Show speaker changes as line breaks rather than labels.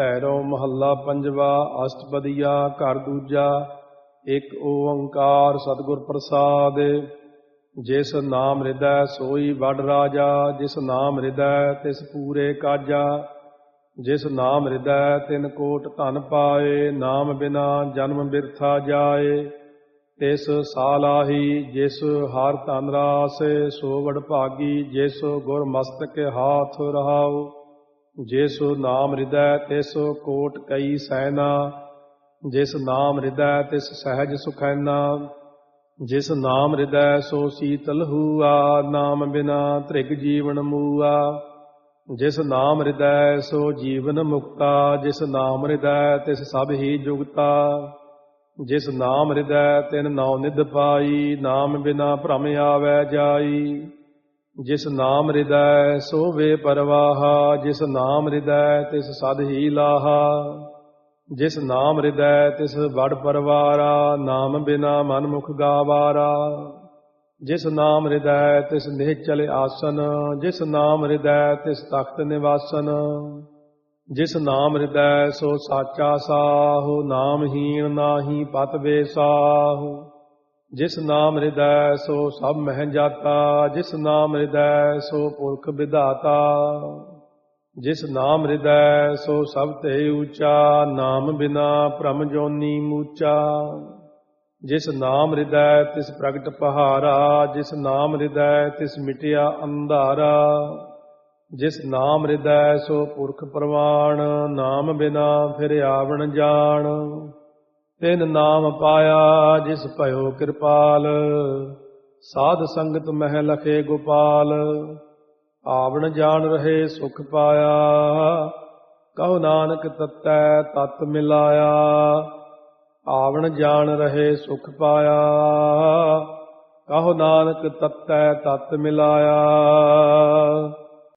ਭੈਰੋ ਮਹੱਲਾ ਪੰਜਵਾ, ਅਸ਼ਟਪਦੀਆ, ਘਰ ਦੂਜਾ, ਇੱਕ ਓੰਕਾਰ ਸਤਿਗੁਰ ਪ੍ਰਸਾਦ। ਜਿਸ ਨਾਮ ਹਿਰਦੈ, ਸੋਈ ਵੱਡ ਰਾਜਾ। ਜਿਸ ਨਾਮ ਹਿਰਦੈ, ਤਿਸ ਪੂਰੇ ਕਾਜਾ। ਜਿਸ ਨਾਮ ਹਿਰਦੈ, ਤਿਨ ਕੋਟ ਧਨ ਪਾਏ। ਨਾਮ ਬਿਨਾ ਜਨਮ ਬਿਰਥਾ ਜਾਏ। ਤਿਸ ਸਾਲਾਹੀ, ਜਿਸ ਹਰ ਧਨ ਰਾਸ, ਸੋ ਵਡ ਭਾਗੀ। ਜਿਸ ਗੁਰ ਮਸਤਕ ਹਾਥ ਰਹਾਉ ਜਿਸ ਨਾਮ ਹਿਰਦੈ ਤਿਸ ਕੋਟ ਕਈ ਸੈਨਾ। ਜਿਸ ਨਾਮ ਹਿਰਦੈ ਤਿਸ ਸਹਿਜ ਸੁਖੈਨਾ। ਜਿਸ ਨਾਮ ਹਿਰਦੈ ਸੋ ਸੀਤਲ ਹੂਆ, ਨਾਮ ਬਿਨਾ ਤ੍ਰਿਗ ਜੀਵਨ ਮੂਆ। ਜਿਸ ਨਾਮ ਹਿਰਦੈ ਸੋ ਜੀਵਨ ਮੁਕਤਾ। ਜਿਸ ਨਾਮ ਹਿਰਦੈ ਤਿਸ ਸਭ ਹੀ ਜੁਗਤਾ। ਜਿਸ ਨਾਮ ਹਿਰਦੈ ਤਿਨ ਨੌ ਨਿਧ ਪਾਈ, ਨਾਮ ਬਿਨਾ ਭ੍ਰਮ ਆਵੈ ਜਾਈ। ਜਿਸ ਨਾਮ ਹਿਰਦੈ ਸੋ ਵੇ ਪਰਵਾਹਾ। ਜਿਸ ਨਾਮ ਹਿਰਦੈ, ਤਿਸ ਸਦ ਹੀ ਲਾਹਾ। ਜਿਸ ਨਾਮ ਹਿਰਦੈ, ਤਿਸ ਵਡ ਪਰਵਾਰਾ। ਨਾਮ ਬਿਨਾ ਮਨ ਮੁਖ ਗਾਵਾਰਾ। ਜਿਸ ਨਾਮ ਹਿਰਦੈ, ਤਿਸ ਨਿਹਚਲ ਆਸਨ। ਜਿਸ ਨਾਮ ਹਿਰਦੈ, ਤਿਸ ਤਖਤ ਨਿਵਾਸਨ। ਜਿਸ ਨਾਮ ਹਿਰਦੈ, ਸੋ ਸਾਚਾ ਸਾਹੁ। ਨਾਮਹੀਣ ਨਾਹੀ ਪਤ ਬੇਸਾਹੁ ਜਿਸ ਨਾਮ ਹਿਰਦੈ, ਸੋ ਸਭ ਮਹਿ ਜਾਤਾ। ਜਿਸ ਨਾਮ ਹਿਰਦੈ, ਸੋ ਪੁਰਖ ਵਿਧਾਤਾ। ਜਿਸ ਨਾਮ ਹਿਰਦੈ, ਸੋ ਸਭ ਤੇ ਊਚਾ ਨਾਮ ਬਿਨਾ ਭ੍ਰਮ ਜੋਨੀ ਮੂਚਾ। ਜਿਸ ਨਾਮ ਹਿਰਦੈ, ਤਿਸ ਪ੍ਰਗਟ ਪਹਾਰਾ। ਜਿਸ ਨਾਮ ਹਿਰਦੈ, ਤਿਸ ਮਿਟਿਆ ਅੰਧਾਰਾ। ਜਿਸ ਨਾਮ ਹਿਰਦੈ, ਸੋ ਪੁਰਖ ਪ੍ਰਵਾਣ। ਨਾਮ ਬਿਨਾ ਫਿਰ ਆਵਣ ਜਾਣ। ਤਿਨ ਨਾਮ ਪਾਇਆ ਜਿਸ ਭਇਓ ਕਿਰਪਾਲ। ਸਾਧ ਸੰਗਤ ਮਹਿ ਲਖੇ ਗੋਪਾਲ। ਆਵਣ ਜਾਣ ਰਹੇ ਸੁਖ ਪਾਇਆ। ਕਹੋ ਨਾਨਕ ਤਤੈ ਤਤ ਮਿਲਾਇਆ। ਆਵਣ ਜਾਣ ਰਹੇ ਸੁਖ ਪਾਇਆ। ਕਹੋ ਨਾਨਕ ਤਤੈ ਤਤ ਮਿਲਾਇਆ।